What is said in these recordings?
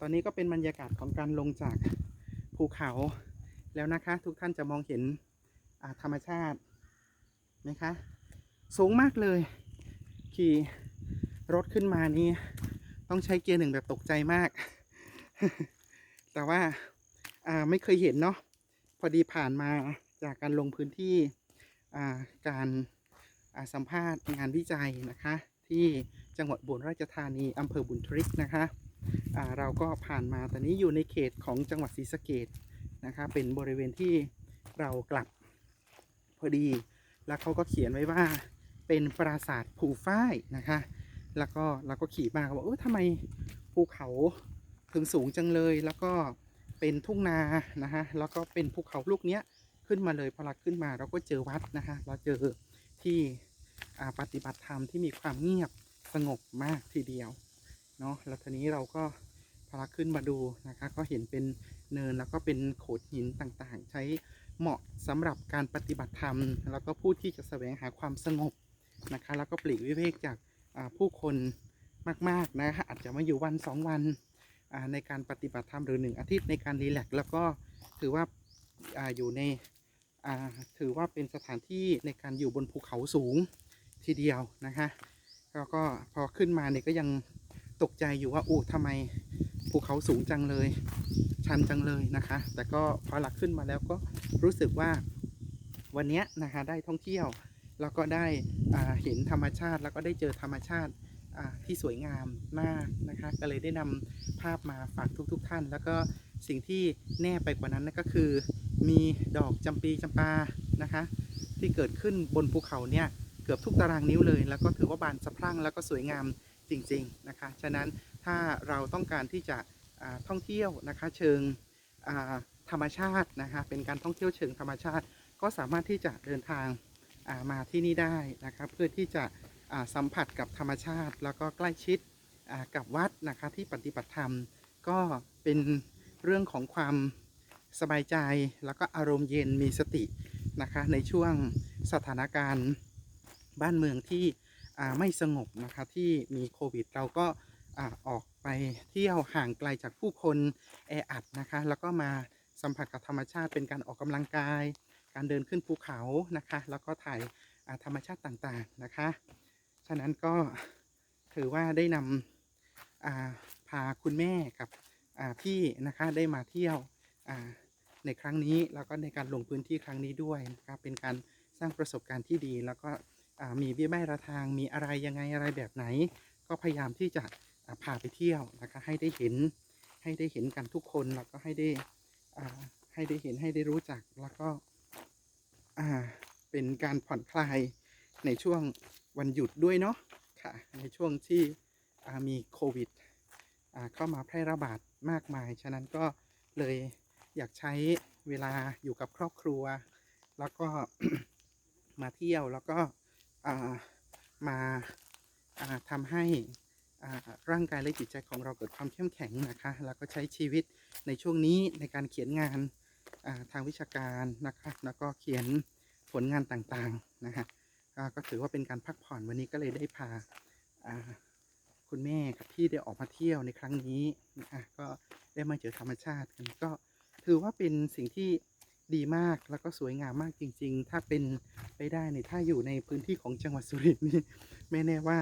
ตอนนี้ก็เป็นบรรยากาศของการลงจากภูเขาแล้วนะคะ ทุกท่านจะมองเห็นธรรมชาติไหมคะ สูงมากเลย ขี่รถขึ้นมานี่ต้องใช้เกียร์หนึ่งแบบตกใจมาก แต่ว่าาไม่เคยเห็นเนาะพอดีผ่านมาจากการลงพื้นที่าการาสัมภาษณ์งานวิจัยนะคะ ที่จังหวัดบุรีราชธานีอำเภอบุญทริกนะคะ เราก็ผ่านมาตอนนี้อยู่ในเขตของจังหวัดศรีสะเกดนะคะเป็นบริเวณที่เรากลับพอดี แล้วเขาก็เขียนไว้ว่าเป็นปราสาทภูฝ้ายนะคะ แล้วก็เราก็ขี่มาก็บอกเออทำไมภูเขาถึงสูงจังเลย แล้วก็เป็นทุ่งนานะฮะ แล้วก็เป็นภูเขาลูกเนี้ยขึ้นมาเลยพอเราขึ้นมาเราก็เจอวัดนะคะ เราเจอที่ปฏิบัติธรรมที่มีความเงียบสงบมากทีเดียวเนาะแล้วทีนี้เราก็ พอเราขึ้นมาดูนะคะ ก็เห็นเป็นเนินแล้วก็เป็นโขดหินต่างๆ ใช้เหมาะสำหรับการปฏิบัติธรรม แล้วก็ผู้ที่จะแสวงหาความสงบนะคะ แล้วก็ปลีกวิเวกจากผู้คนมากๆนะฮะอาจจะมาอยู่วันสองวันในการปฏิบัติธรรมหรือหนึ่งอาทิตย์ในการรีแลกซ์แล้วก็ถือว่าอาอยู่ในถือว่าเป็นสถานที่ในการอยู่บนภูเขาสูงทีเดียวนะคะแล้วก็พอขึ้นมาเนี่ยก็ยังตกใจอยู่ว่าอู้ทำไม ภูเขาสูงจังเลย ชันจังเลยนะคะ แต่ก็พอหลักขึ้นมาแล้วก็รู้สึกว่าวันนี้นะคะได้ท่องเที่ยว แล้วก็ได้เห็นธรรมชาติ แล้วก็ได้เจอธรรมชาติที่สวยงามมากนะคะ ก็เลยได้นำภาพมาฝากทุกๆทท่าน แล้วก็สิ่งที่แน่ไปกว่านั้นนั่นก็คือ มีดอกจำปีจำปานะคะ ที่เกิดขึ้นบนภูเขาเนี่ยเกือบทุกตารางนิ้วเลย แล้วก็ถือว่าบานสะพรั่งแล้วก็สวยงาม จริงๆนะคะ ฉะนั้นถ้าเราต้องการที่จะท่องเที่ยวนะคะเชิงธรรมชาตินะคะเป็นการท่องเที่ยวเชิงธรรมชาติ ก็สามารถที่จะเดินทางมาที่นี่ได้นะครับเพื่อที่จะสัมผัสกับธรรมชาติ แล้วก็ใกล้ชิดกับวัดนะคะที่ปฏิบัติธรรม ก็เป็นเรื่องของความสบายใจแล้วก็อารมณ์เย็นมีสตินะคะในช่วงสถานการณ์บ้านเมืองที่ ไม่สงบนะคะที่มีโควิดเราก็ออกไปเที่ยวห่างไกลจากผู้คนแออัดนะคะ แล้วก็มาสัมผัสกับธรรมชาติเป็นการออกกำลังกาย การเดินขึ้นภูเขานะคะ แล้วก็ถ่ายธรรมชาติต่างๆนะคะ ฉะนั้นก็ถือว่าได้นำพาคุณแม่กับพี่นะคะได้มาเที่ยวในครั้งนี้แล้วก็ในการลงพื้นที่ครั้งนี้ด้วยนะครับเป็นการสร้างประสบการณ์ที่ดีแล้วก็ มีเบี้ยใบ้ระทางมีอะไรยังไงอะไรแบบไหน ก็พยายามที่จะพาไปเที่ยวนะคะให้ได้เห็นให้ได้เห็นกันทุกคนแล้วก็ให้ได้ให้ได้เห็นให้ได้รู้จักแล้วก็เป็นการผ่อนคลายในช่วงวันหยุดด้วยเนาะค่ะในช่วงที่มีโควิดเข้ามาแพร่ระบาดมากมาย ฉะนั้นก็เลยอยากใช้เวลาอยู่กับครอบครัว แล้วก็มาเที่ยวแล้วก็ มาอ่าทำให้ร่างกายและจิตใจของเราเกิดความเข้มแข็งนะคะ แล้วก็ใช้ชีวิตในช่วงนี้ในการเขียนงานาทางวิชาการนะคะ แล้วก็เขียนผลงานต่างๆนะฮะก็ถือว่าเป็นการพักผ่อนวันนี้ก็เลยได้พาาคุณแม่กับพี่ได้ออกมาเที่ยวในครั้งนี้นะก็ได้มาเจอธรรมชาติกันก็ถือว่าเป็นสิ่งที่ ดีมากแล้วก็สวยงามมากจริง ๆ ถ้าเป็นไปได้ในยถ้าอยู่ในพื้นที่ของจังหวัดสุรินทร์นี่ไม่แน่ว่า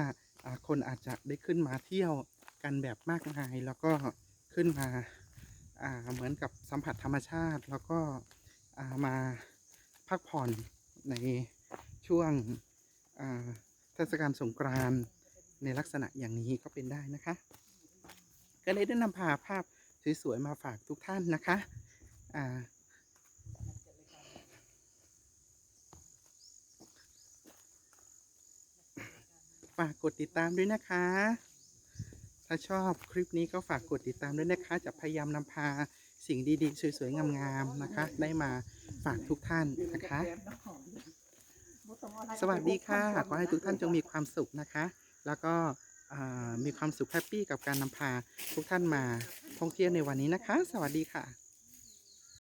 คนอาจจะได้ขึ้นมาเที่ยวกันแบบมากมาย แล้วก็ขึ้นมาาเหมือนกับสัมผัสธรรมชาติ แล้วก็ามาพักผ่อนในช่วงเทศกาลสงกรานต์ในลักษณะอย่างนี้ก็เป็นได้นะคะ ก็เลยได้นำพาภาพสวยๆมาฝากทุกท่านนะคะ ฝากกดติดตามด้วยนะคะ ถ้าชอบคลิปนี้ก็ฝากกดติดตามด้วยนะคะ จะพยายามนำพาสิ่งดีๆ สวยๆ งามๆ นะคะ ได้มาฝากทุกท่านนะคะ สวัสดีค่ะ ขอให้ทุกท่านจงมีความสุขนะคะ แล้วก็มีความสุขแฮปปี้กับการนำพาทุกท่านมาท่องเที่ยวในวันนี้นะคะ สวัสดีค่ะ